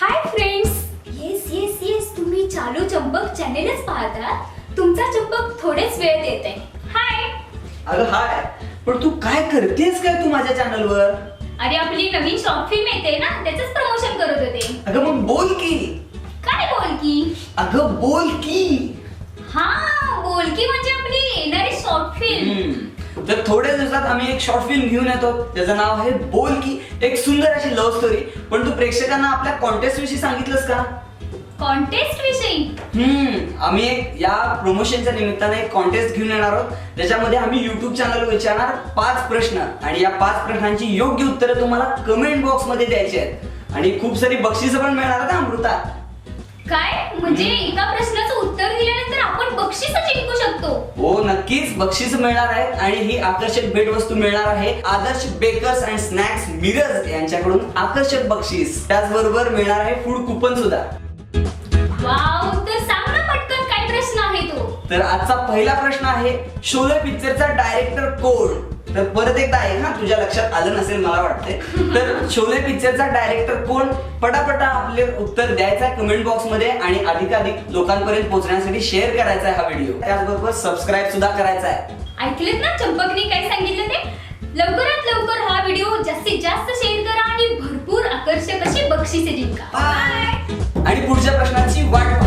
Hi friends yes yes yes तुम्ही चालू चंपक चॅनेलच पाहतात. तुमचा चंपक थोडेच वेळ देते. हाय अगं हाय पण तू काय करतेस काय तू माझ्या चॅनलवर अरे आपली नवीन शॉर्ट फिल्म येते ना त्याच प्रमोशन करत होते. अगं मग बोल की. काय बोल की? अगं बोल की. हा बोल की म्हणजे आपली येणारी शॉर्ट फिल्म हम्म. तर थोड्या दिवसात आम्ही एक शॉर्ट फिल्म घेऊन येतो. त्याचं नाव आहे बोल की. एक सुंदर अशी लव्ह स्टोरी पण तू प्रेक्षकांना आपल्या कॉन्टेस्ट विषयी सांगितलंस का? कॉन्टेस्ट विषयी? हम्म. आम्ही एक या प्रमोशनच्या निमित्ताने एक कॉन्टेस्ट घेऊन येणार आहोत. त्याच्यामध्ये आम्ही युट्यूब चॅनल विचारणार पाच प्रश्न. आणि या पाच प्रश्नांची योग्य उत्तरं तुम्हाला कमेंट बॉक्समध्ये द्यायची आहेत. आणि खूप सारी बक्षिसं पण मिळणार आहेत अमृता. काय? म्हणजे एका प्रश्नाचं उत्तर दिल्यानंतर आपण बक्षीस जिंकू शकतो हो नक्कीच बक्षीस मिळणार आहे आणि ही आकर्षक भेटवस्तू मिळणार आहे. Adarsh bakers and snacks Miraj यांच्याकडून आकर्षक बक्षीस. त्याचबरोबर मिळणार आहे फूड कुपन सुद्धा. तर आजचा पहिला प्रश्न आहे शोले पिक्चरचा डायरेक्टर कोण? तर परत एकदा आहे हा तुझ्या लक्षात आलं नसेल मला वाटते तर शोले पिक्चरचा डायरेक्टर कोण? पटापटा आपले उत्तर द्यायचं आहे कमेंट बॉक्समध्ये आणि अधिकाधिक लोकांपर्यंत पोहोचण्यासाठी शेअर करायचा आहे हा व्हिडिओ त्याचबरोबर सबस्क्राईब सुद्धा करायचा आहे. ऐकलेत ना चंपकने काय सांगितलं ते लवकरात लवकर हा व्हिडिओ जास्तीत जास्त शेअर करा आणि भरपूर आकर्षक अशी बक्षिसे जिंका. आणि पुढच्या प्रश्नाची वाट